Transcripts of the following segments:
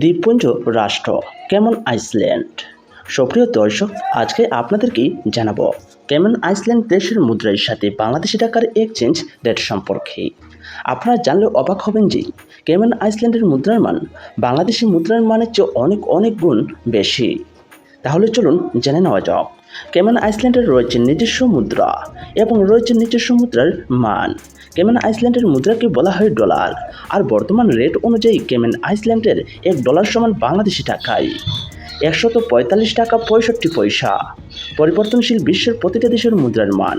দ্বীপপুঞ্জ রাষ্ট্র, কেমন আইসল্যান্ড? সক্রিয় দর্শক, আজকে আপনাদেরকেই জানাব, কেমন আইসল্যান্ড দেশের মুদ্রার সাথে বাংলাদেশি টাকার এক্সচেঞ্জ রেট সম্পর্কে। আপনারা জানলে অবাক হবেন যে, কেমন আইসল্যান্ডের মুদ্রার মান বাংলাদেশি মুদ্রার মানের চেয়ে অনেক অনেক গুণ বেশি। তাহলে চলুন জেনে নেওয়া যাক। কেমন আইসল্যান্ডের রয়েছে নিজস্ব মুদ্রা এবং রয়েছে নিজস্ব মুদ্রার মান? কেমন আইসল্যান্ডের মুদ্রাকে বলা হয় ডলার? আর বর্তমান রেট অনুযায়ী কেমন আইসল্যান্ডের এক ডলার সমান বাংলাদেশি টাকায়? একশত পঁয়তাল্লিশ টাকা পঁয়ষট্টি পয়সা। পরিবর্তনশীল বিশ্বের প্রতিটা দেশের মুদ্রার মান।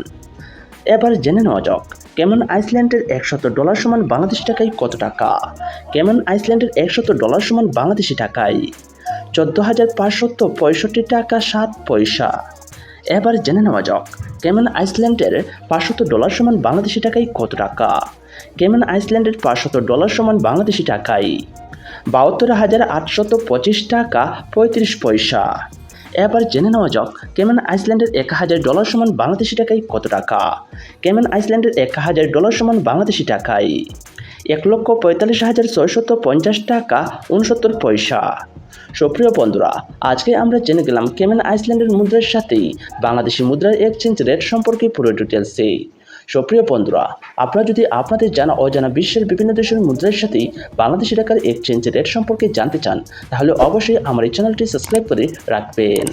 এবার জেনে নেওয়া যাক, কেমন আইসল্যান্ডের একশত ডলার সমান বাংলাদেশি টাকায় কত টাকা? কেমন আইসল্যান্ডের একশত ডলার সমান বাংলাদেশি টাকায়? চোদ্দ হাজার পাঁচশত পঁয়ষট্টি টাকা সাত পয়সা। এবার জেনে নেওয়া যাক, কেমন আইসল্যান্ডের পাঁচশত ডলার সমান বাংলাদেশি টাকায় কত টাকা? কেমন আইসল্যান্ডের পাঁচশত ডলার সমান বাংলাদেশি টাকায় বাহাত্তর হাজার আটশত পঁচিশ টাকা পঁয়ত্রিশ পয়সা। এবার জেনে নেওয়া যাক, কেমন আইসল্যান্ডের এক হাজার ডলার সমান বাংলাদেশি টাকায় কত টাকা? কেমন আইসল্যান্ডের এক হাজার ডলার সমান বাংলাদেশি টাকায় এক লক্ষ পঁয়তাল্লিশ হাজার ছয়শত পঞ্চাশ টাকা উনসত্তর পয়সা। সুপ্রিয় বন্ধুরা, আজকে আমরা জেনে গেলাম কেমেন আইসল্যান্ডের মুদ্রার সাথেই বাংলাদেশি মুদ্রার এক্সচেঞ্জ রেট সম্পর্কে পুরো ডিটেলসে সুপ্রিয় বন্ধুরা, আপনারা যদি আপনাদের জানা অজানা বিশ্বের বিভিন্ন দেশের মুদ্রার সাথেই বাংলাদেশি টাকার এক্সচেঞ্জ রেট সম্পর্কে জানতে চান, তাহলে অবশ্যই আমার এই চ্যানেলটি সাবস্ক্রাইব করে রাখবেন।